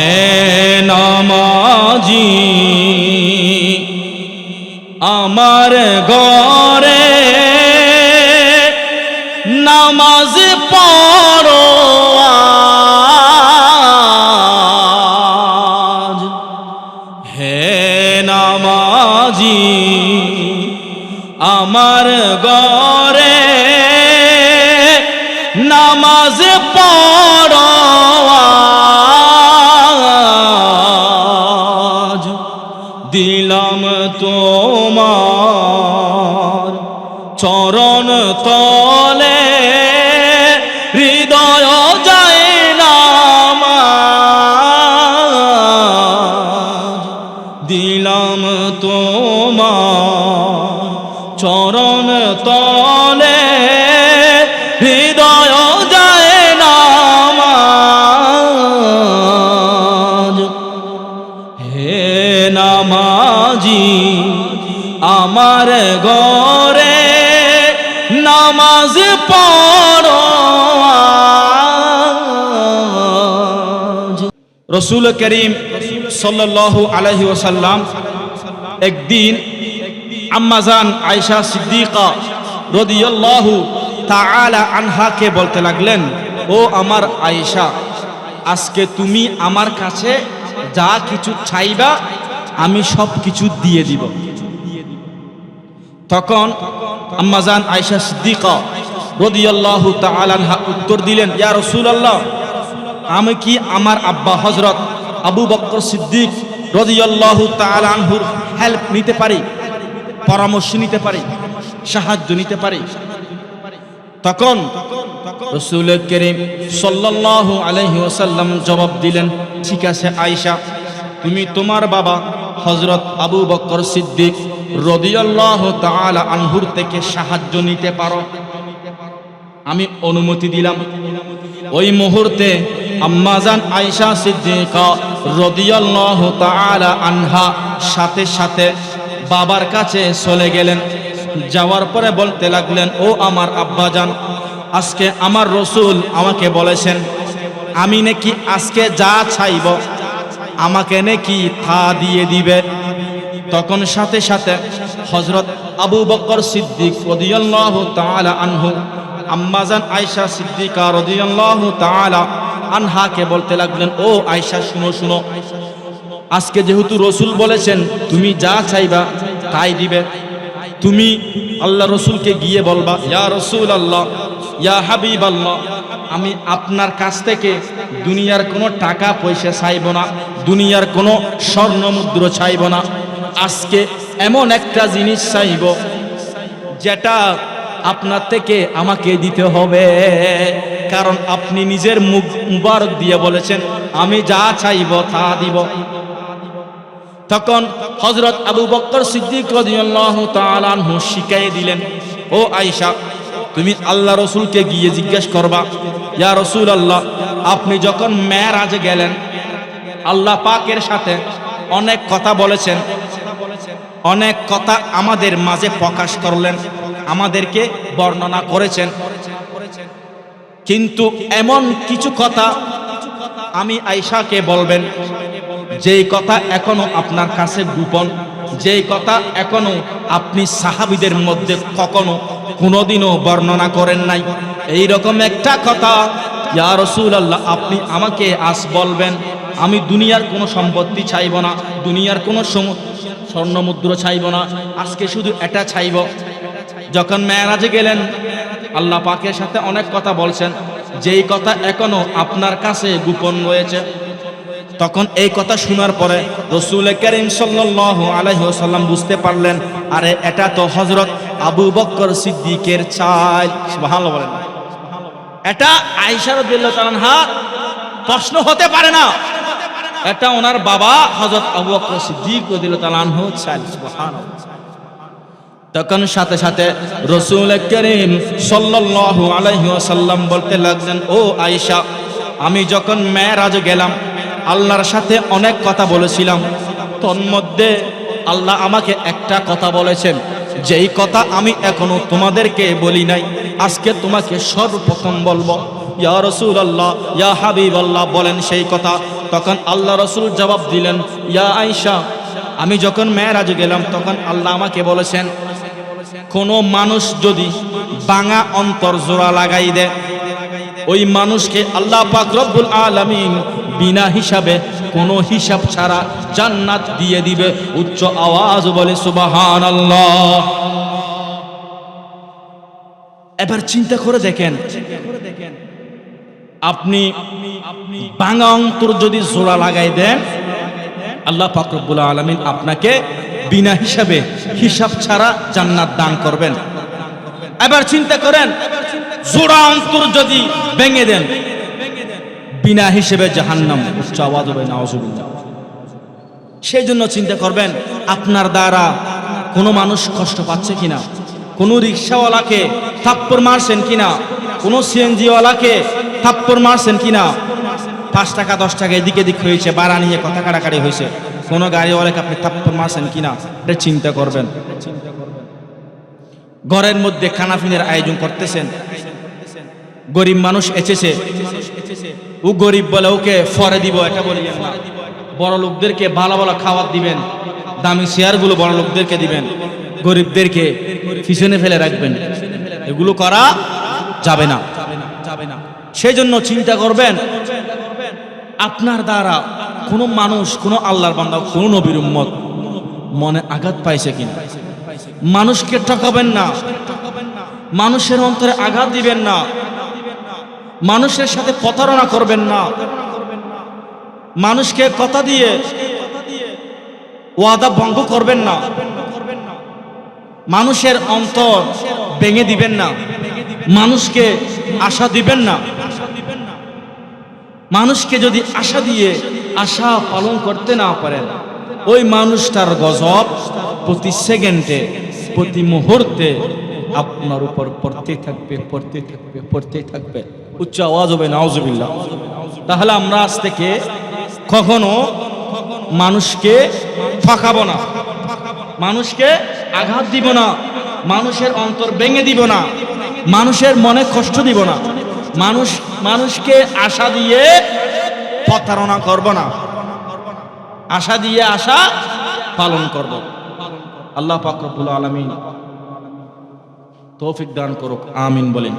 হে নামাজি রসুল করিম সাল্লাল্লাহু আলাইহি ওয়াসাল্লাম একদিন আম্মাজান আয়েশা সিদ্দিকা রাদিয়াল্লাহু তাআলা আনহাকে বলতে লাগলেন, ও আমার আয়েশা, আজকে তুমি আমার কাছে যা কিছু চাইবা, আমি সব কিছু দিয়ে দিব। তখন আম্মাজান আয়েশা সিদ্দিকা রাদিয়াল্লাহু তাআলা আনহা উত্তর দিলেন, ইয়া রাসূলুল্লাহ, আমি কি আমার আব্বা হজরত আবু বকর সিদ্দিক রাদিয়াল্লাহু তাআলা আনহুর হেল্প নিতে পারি? পরামর্শ নিতে পারি? সাহায্য নিতে পারি? তখন রসুল করিম সাল্লাল্লাহু আলাইহি ওয়াসাল্লাম জবাব দিলেন, ঠিক আছে আয়েশা, তুমি তোমার বাবা হজরত আবু বকর সিদ্দিক রদিয়াল্লাহ তাআলা আনহুর থেকে সাহায্য নিতে পারো। আমি অনুমতি দিলাম। ওই মুহূর্তে আম্মাজান আয়েশা সিদ্দিকা রদিয়াল্লাহু তাআলা আনহা সাথে সাথে বাবার কাছে চলে গেলেন। যাওয়ার পরে বলতে লাগলেন, ও আমার আব্বাজান আজকে আমার রসুল আমাকে বলেছেন, আমি নাকি আজকে যা চাইব, আমাকে নাকি থা দিয়ে দিবে। তখন সাথে সাথে হজরত আবু বকর সিদ্দিক রদিয়াল্লাহু তাআলা আনহু আম্মাজান আয়েশা সিদ্দিকা রদিয়াল্লাহু তাআলা আনহাকে বলতে লাগলেন, ও আয়েশা, শুনো শুনো। আজকে যেহেতু রসুল বলেছেন, তুমি যা চাইবা তাই দিবে। তুমি আল্লাহ রসুলকে গিয়ে বলবা, ইয়া রসুল আল্লাহ ইয়া হাবিব আল্লাহ আমি আপনার কাছ থেকে দুনিয়ার কোনো টাকা পয়সা চাইব না, দুনিয়ার কোনো স্বর্ণ মুদ্র চাইব না। আজকে এমন একটা জিনিস চাইব, যেটা আপনার থেকে আমাকে দিতে হবে। কারণ আপনি নিজের মুখ মুবারক দিয়ে বলেছেন, আমি যা চাইব তা দিব। তখন হজরত আবু বক্কর সিদ্দিক শিখাই দিলেন, ও আয়েশা, তুমি আল্লাহ রসুলকে গিয়ে জিজ্ঞেস করবা, ইয়া রসুল আল্লাহ আপনি যখন মেরাজে গেলেন, আল্লাহ পাকের সাথে অনেক কথা বলেছেন, অনেক কথা আমাদের মাঝে প্রকাশ করলেন। আমাদেরকে বর্ণনা করেছেন। কিন্তু এমন কিছু কথা আমি আয়সাকে বলবেন, যেই কথা এখনও আপনার কাছে গোপন, যেই কথা এখনও আপনি সাহাবিদের মধ্যে কখনো কোনোদিনও বর্ণনা করেন নাই। এই রকম একটা কথা, ইয়া রসুল আল্লাহ আপনি আমাকে আজ বলবেন, আমি দুনিয়ার কোনো সম্পত্তি চাইব না, দুনিয়ার কোনো স্বর্ণমুদ্র চাইব না, আজকে শুধু এটা চাইব। যখন মেয়েরাজে গেলেন, আল্লাহ পাকের সাথে অনেক কথা বলছেন। যেই কথা এখনও আপনার কাছে গোপন রয়েছে, তখন এই কথা শোনার পরে রসুল করিম সাল্লাল্লাহু আলাইহি ওয়াসাল্লাম বুঝতে পারলেন, আরে এটা তো হজরত আবু বক্কর সিদ্দিকের চাই। ভালো বলেন। এটা তাআলা আনহা প্রশ্ন হতে পারে না। এটা ওনার বাবা হজরত আবু বকর সিদ্দিক চাই। সুবহানাল্লাহ। তখন সাথে সাথে রসুল করিম সাল্লাল্লাহু আলাইহি ওয়াসাল্লাম বলতে লাগলেন, ও আয়েশা, আমি যখন মেরাজ গেলাম, আল্লাহর সাথে অনেক কথা বলেছিলাম। তন্মধ্যে আল্লাহ আমাকে একটা কথা বলেছেন, যেই কথা আমি এখনও তোমাদেরকে বলি নাই। আজকে তোমাকে সর্বপ্রথম বলব, ইয়া রসুল আল্লাহ ইয়া হাবিব আল্লাহ বলেন সেই কথা। তখন আল্লাহ রসুল জবাব দিলেন, ইয়া আয়সা আমি যখন মেয়েরাজে গেলাম, তখন আল্লাহ আমাকে বলেছেন কোনো মানুষ যদি বাঙা অন্তর জোড়া লাগাই দেয়, ওই মানুষকে আল্লাহ পাক রব্বুল আলামিন বিনা হিসাবে কোনো হিসাব ছাড়া জান্নাত দিয়ে দিবে। উচ্চ আওয়াজ বলে সুবাহান আল্লাহ এবার চিন্তা করে দেখেন, আপনি বাঙা অন্তর যদি জোড়া লাগাই দেন, আল্লাহ পাক রব্বুল আলামিন আপনাকে বিনা হিসাবে হিসাব ছাড়া জান্নাত দান করবেন। এবার চিন্তা করেন, জোড়া অন্তর যদি ভেঙে দেন, বিনা হিসেবে জাহান্নাম উচ্চ আওয়াজ হবে, নাওজুবিল্লাহ। সেই জন্য চিন্তা করবেন, আপনার দ্বারা কোনো মানুষ কষ্ট পাচ্ছে কিনা, কোনো রিক্সাওয়ালাকে থাপ্পড় মারছেন কিনা, কোনো সিএনজিওয়ালাকে থাপ্পড় মারছেন কিনা, পাঁচ টাকা, দশ টাকা এদিকে দিক হয়েছে, বাড়া নিয়ে কথা কাটাকাটি হয়েছে। কোনো গাড়িওয়ালাকে আপনি থাপ্পড় মারছেন কিনা, এটা চিন্তা করবেন। ঘরের মধ্যে খানাফিনের আয়োজন করতেছেন। গরিব মানুষ এসেছে। ও গরিব বলে ওকে ফরে দিব, এটা বলিয়েন না। বড় লোকদেরকে ভালো ভালো খাবার দিবেন, দামি শেয়ারগুলো বড় লোকদেরকে দিবেন, গরিবদেরকে পিছনে ফেলে রাখবেন। এগুলো করা যাবে না। সেই জন্য চিন্তা করবেন, আপনার দ্বারা কোনো মানুষ, কোনো আল্লাহর বান্দা, কোনো নবীর উম্মত মনে আঘাত পাইছে কিনা? মানুষকে ঠকাবেন না। মানুষের অন্তরে আঘাত দিবেন না। মানুষের সাথে প্রতারণা করবেন না। মানুষকে কথা দিয়ে ওয়াদা ভঙ্গ করবেন না। মানুষের অন্তর ভেঙে দিবেন না। মানুষকে আশা দিবেন না। মানুষকে যদি আশা দিয়ে আশা পালন করতে না পারেন। ওই মানুষটার গজব প্রতি সেকেন্ডে, প্রতি মুহূর্তে আপনার উপর পড়তে থাকবে পড়তে থাকবে পড়তে থাকবে। উচ্চ আওয়াজ হবে নাওজবিল্লা তাহলে আমরা আজ থেকে কখনো মানুষকে ঠকাবো না। মানুষকে আঘাত দিব না। মানুষের অন্তর ভেঙে দিব না। মানুষের মনে কষ্ট দিব না। মানুষ, মানুষকে আশা দিয়ে প্রতারণা করব না। আশা দিয়ে আশা পালন করব। আল্লাহ পাক রব্বুল আলামিন তৌফিক দান করুক, আমিন বলেন।